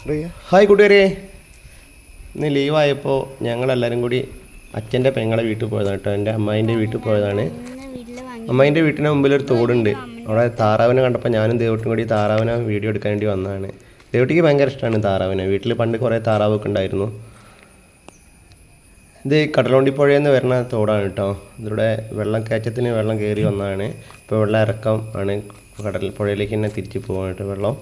Hi കൂട്ടുകാരെ. ഇന്ന് ലീവായപ്പോൾ ഞങ്ങളെല്ലാവരും കൂടി അച്ഛന്റെ പെങ്ങളെ വീട്ടിൽ പോയതാണ് കേട്ടോ. എന്റെ അമ്മായിന്റെ വീട്ടിൽ പോയതാണ്. അമ്മായിന്റെ വീട്ടിന് മുമ്പിൽ ഒരു തോടുണ്ട്. അവിടെ താറാവിനെ കണ്ടപ്പോൾ ഞാനും ദേവട്ടും കൂടി താറാവിനെ വീഡിയോ എടുക്കാൻ വേണ്ടി വന്നതാണ്. ദേവട്ടിക്ക് ഭയങ്കര ഇഷ്ടമാണ് താറാവിനെ. വീട്ടിൽ പണ്ട് കുറേ താറാവൊക്കെ ഉണ്ടായിരുന്നു. ഇത് കടലോണ്ടി പുഴയിൽ വരുന്ന തോടാണ് കേട്ടോ. ഇതിലൂടെ വെള്ളം കയറ്റത്തിന് വെള്ളം കയറി വന്നതാണ്. ഇപ്പോൾ വെള്ളം ഇറക്കം ആണ്. കടൽ പുഴയിലേക്ക് തന്നെ തിരിച്ച് പോകാനായിട്ട് വെള്ളം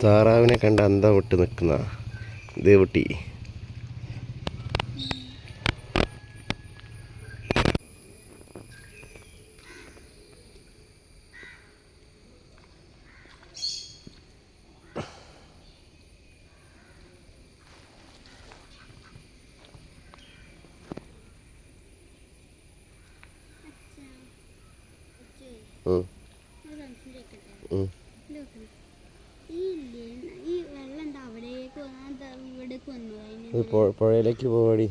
താറാവിനെ കണ്ട് അന്തം വിട്ട് നിൽക്കുന്ന ദേവുട്ടി. ഉം, ഉം. ഈ ഇല്ലേ, ഈ വെള്ളം ഉണ്ട് അവിടേക്ക് വന്നാ ഇവിടേക്ക് വന്നു അതിന് ഇത് പുഴയിലേക്ക് പോകടി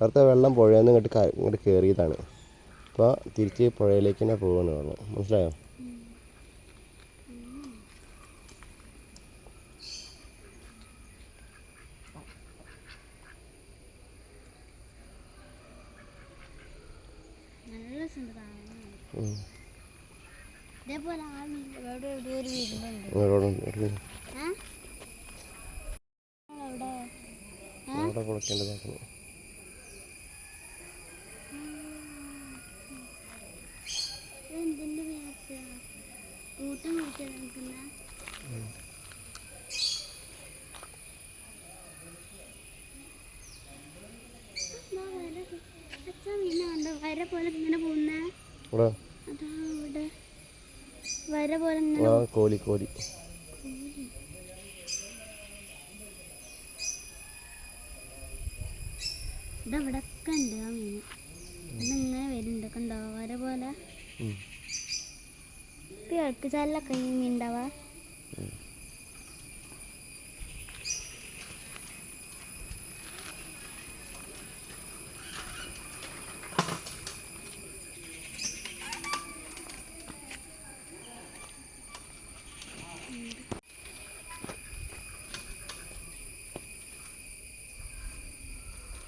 നേരത്തെ വെള്ളം പുഴയിൽ നിന്ന് ഇങ്ങോട്ട് ഇങ്ങോട്ട് കയറിയതാണ് അപ്പോൾ തിരിച്ച് പുഴയിലേക്ക് തന്നെ പോവാണ് വെള്ളം മനസ്സിലായോ. ഇതേപോലെ ആ വീട് ഒരു വീടുണ്ട് ഇങ്ങോട്ട് ഇങ്ങോട്ട് ഏ? അവിടെ അവിടെ കൊടുക്കേണ്ടതാക്കുന്നു എന്തിന്റെ വിചാരിച്ച കൂട്ടം കുടിക്കാൻ നിൽക്കുന്ന അച്ഛൻ മീന കണ്ടോ? വര പോലെ ഇങ്ങനെ പോകുന്ന? ഇവിടെ ഇവിടെ. വര പോലെ കോലി കോലി. ഇതവിടെ ഒക്കെ ഉണ്ട് ആ മീൻ. ഇതിങ്ങനെ വരുന്നുണ്ട്. കണ്ടോ വര പോലെ. ഇളക്ക് ചാലിലൊക്കെ ഈ മീൻ ഉണ്ടാവാ ഇവിടെ കണ്ടോ ഒന്ന് ഇങ്ങനെ വരുന്നു ഉം, ഇത് ഉം.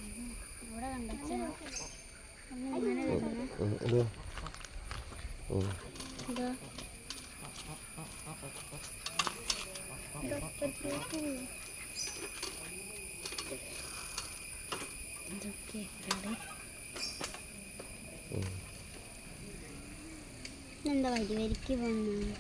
ഇതാ ഇതൊക്കെ എന്താ വരി വരിക്ക് പോകുന്നു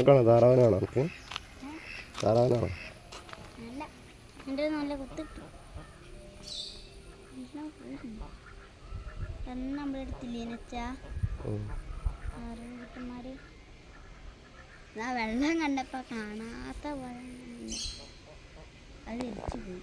നോക്കാണോ താറാവിനാണോ നമുക്ക്. താറാവിനാണോ നല്ല അന്ന് നമ്മളെടുത്തില്ലേ ആ വെള്ളം കണ്ടപ്പോ കാണാത്ത പോലെ അത് തിരിച്ചു പോയി.